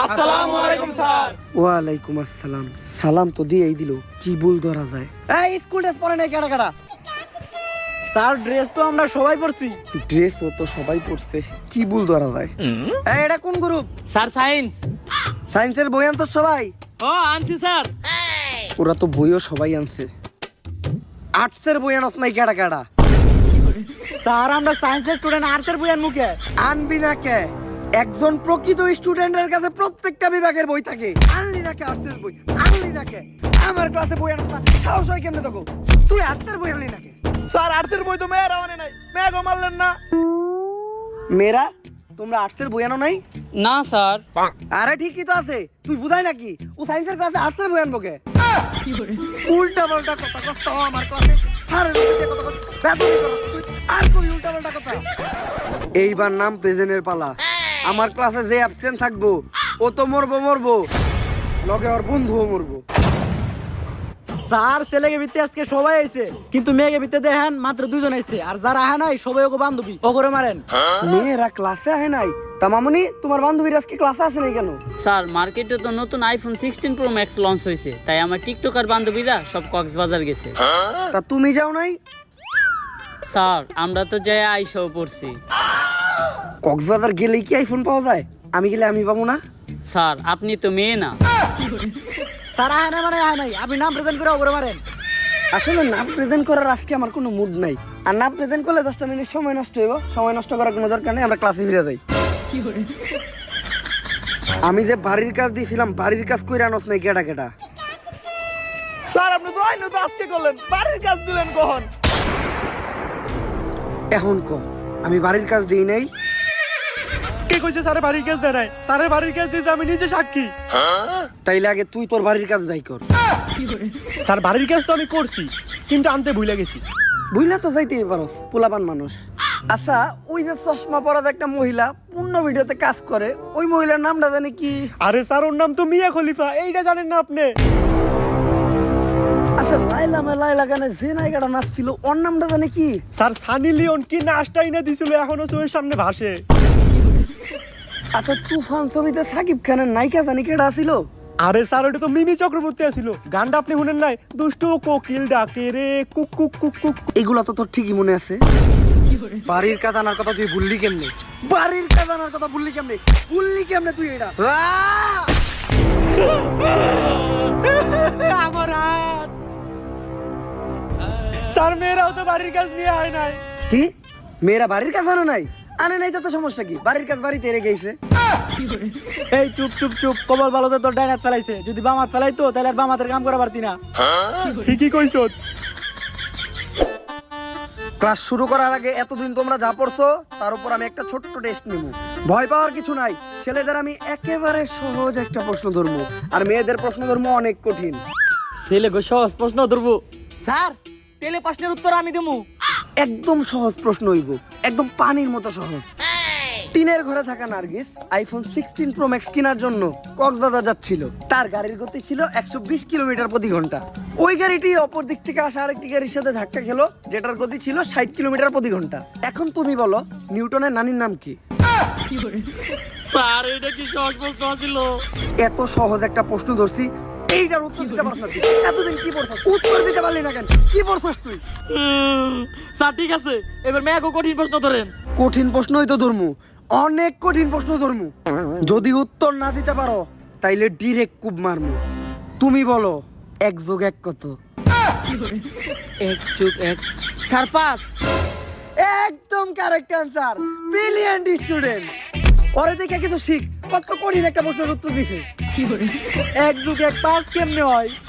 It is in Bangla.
আসসালামু আলাইকুম স্যার। ওয়ালাইকুম আসসালাম। সালাম তো দিয়েই দিল কি ভুল ধরা যায়? এই স্কুল ড্রেস পরে নাই কারা কারা স্যার ড্রেস তো আমরা সবাই পরছি। ড্রেসও তো সবাই পড়ছে কি ভুল ধরা যায়? এই, এটা কোন গ্রুপ স্যার সায়েন্স সায়েন্সের বই আনতো সবাই? ও আনছি স্যার। ওরা তো বইও সবাই আনছে। আর্টসের বই আনত নাই কেডা কেডা স্যার আমরা সায়েন্সের স্টুডেন্ট আর্টসের বই আনমু কে? আনবি না কে? একজন প্রকৃত স্টুডেন্টের কাছে প্রত্যেকটা বিভাগের বই থাকে। আনলি না আর্টসের বই আনলি না আমার ক্লাসে বই আনত সাহস হয় কেমনে তোকে তুই আর্টসের বই আনলি না স্যার আর্টসের বই তো মেয়েরা আনে নাই। মেয়ে মারলেন না। মেয়েরা তোমরা আর্টসের বই আনো নাই? না স্যার। আরে ঠিকই তো আছে। তুই বুঝাই নাকি? ও সায়েন্সের ক্লাসে আর্টসের বই আনব কে? উল্টা পাল্টা কথা কথা আমার ক্লাসে আরে কথা কথা তুই আর কোন উল্টা পাল্টা কথা। এইবার নাম প্রেজেন্টের পালা। আমার ক্লাসে যে অ্যাবসেন্ট থাকব ও তো মরবো মরবো। লগে ওর বন্ধুও মরবো। স্যার ছেলেকে ভিত্তি আজকে সবাই আইছে। কিন্তু মেয়েকে ভিত্তি দেখেন মাত্র দুজন আইছে। আর যারা আহে নাই সবাই ওকে বান্ধবী। ওগরে মারেন। মেয়েরা ক্লাসে আহে নাই। তা মামনি তোমার বান্ধবীরা আজকে ক্লাসে আসে নাই কেন? স্যার মার্কেটে তো নতুন iPhone sixteen pro max launch হয়েছে তাই আমার টিকটকার বান্ধবীরা সব কক্সবাজার গেছে। তা তুমি যাও নাই? স্যার আমরা তো যাই আইসাও পড়ছি। কক্সবাজার গেলেই কি আইফোন পাওয়া যায়? আমি গেলে আমি পাবো না? স্যার আপনি তো মেয়ে না। স্যার আহে নাই মানে আহে নাই। আপনি নাম প্রেজেন্ট করে ওগরে মারেন। আসলে নাম প্রেজেন্ট করার আজকে আমার কোনো মুড নাই। আর নাম প্রেজেন্ট করলে দশটা মিনিট সময় নষ্ট হইব। সময় নষ্ট করার কোনো দরকার নেই আমরা ক্লাসে ফিরে যাই। আমি যে বাড়ির কাজ দিয়েছিলাম বাড়ির কাজ কইরা আনস নাই কেটা কেটা স্যার আপনি তো আইনো তো আজকে করলেন। বাড়ির কাজ দিলেন কখন? এখন ক আমি বাড়ির কাজ দিই নাই। কে কইছে স্যার বাড়ির কাজ দেয় নাই? বাড়ির কাজ দিয়েছে আমি নিজে সাক্ষী। তাইলে আগে তুই তোর বাড়ির কাজ দায়ী কর। স্যার বাড়ির কাজ তো আমি করছি কিন্তু আনতে ভুলে গেছি। বুঝলা তো যাইতেই পারস পোলাপান মানুষ। আচ্ছা ওই যে চশমা পরাদ একটা মহিলা পূর্ণ ভিডিওতে কাজ করে ওই মহিলার নামটা জানি কি? আরে স্যার ওর নাম তো মিয়া খলিফা এইটা জানেন না আপনি? আচ্ছা লাইলা মে লাইলা গানে যে নায়িকাটা নাচছিল ওর নামটা জানি কি? স্যার সানি লিওন কি নাচটাই না দিছিল এখনও চোখের সামনে ভাসে? আচ্ছা তুফান ছবিতে সাকিব খানের নায়িকা জানি কেটা ছিল আরে স্যার ওটা তো মিমি চক্রবর্তী আছিল। গানটা আপনি শুনেন নাই? দুষ্টু কোকিল ডাকে রে কুক কুক কুক কুক। এগুলা তো তোর ঠিকই মনে আছে। বাড়ির কাজ আনার কথা তুই ভুললি কেমনে? বাড়ির কাজ আনার কথা ভুললি কেমনে? ভুললি কেমনে তুই এটা? স্যার মেয়েরাও তো বাড়ির কাজ নিয়ে হয় নাই। কি? মেয়েরা বাড়ির কাজ আনে নাই? আনে নাই তো সমস্যা কি? বাড়ির কাজ বাড়িতে রেখে গেছে। এই চুপ চুপ চুপ। কবল ভালোতে তোর ডাইনাত ফেলাইছে। যদি বামাত ফেলাইতো তাহলে আর বামাতের কাম করা পারতি না। ঠিকই কইছ। ক্লাস শুরু করার আগে এতদিন তোমরা যা পড়ছো তার উপর আমি একটা ছোট্ট টেস্ট নিব। ভয় পাওয়ার কিছু নাই। ছেলেদের আমি একেবারে সহজ একটা প্রশ্ন ধরবো। আর মেয়েদের প্রশ্ন ধরবো অনেক কঠিন। ছেলে গো সহজ প্রশ্ন ধরবো। স্যার তেলে প্রশ্নের উত্তর আমি দেবো। একদম সহজ প্রশ্ন হইব। একদম পানির মতো সহজ। টিনের ঘরে থাকা Nargis iPhone sixteen pro max কেনার জন্য কক্সবাজার যাচ্ছিল। তার গাড়ির গতি ছিল একশো বিশ কিলোমিটার প্রতি ঘণ্টা। ওই গাড়িটি অপর দিক থেকে আসা আরেকটি গাড়ির সাথে ধাক্কা খেলো যেটার গতি ছিল ষাট কিলোমিটার প্রতি ঘণ্টা। এখন তুমি বলো নিউটনের নানির নাম কি? স্যার এটা কি সহজ প্রশ্ন ছিল এত সহজ একটা প্রশ্ন ধরছি এইটার উত্তর দিতে পারছ না তুই। এতদিন কি পড়ছস? উত্তর দিতে পারলি না কেন? কি পড়ছস তুই? স্যার ঠিক আছে। এবার কঠিন প্রশ্ন ধরেন। কঠিন প্রশ্নই তো ধর্মু। অনেক কঠিন প্রশ্ন ধর্মু। যদি উত্তর না দিতে পারো তাইলে ডিরেক্ট কুব মারমু। তুমি বলো এক যোগ এক কত? এক চুপ এক। স্যার পাস একদম কারেক্ট আনসার ব্রিলিয়ান্ট স্টুডেন্ট ওরে দেখে কিছু শিখ। কত কঠিন একটা প্রশ্নের উত্তর দিছে? এক যুগ এক পাঁচ কেমনে হয়?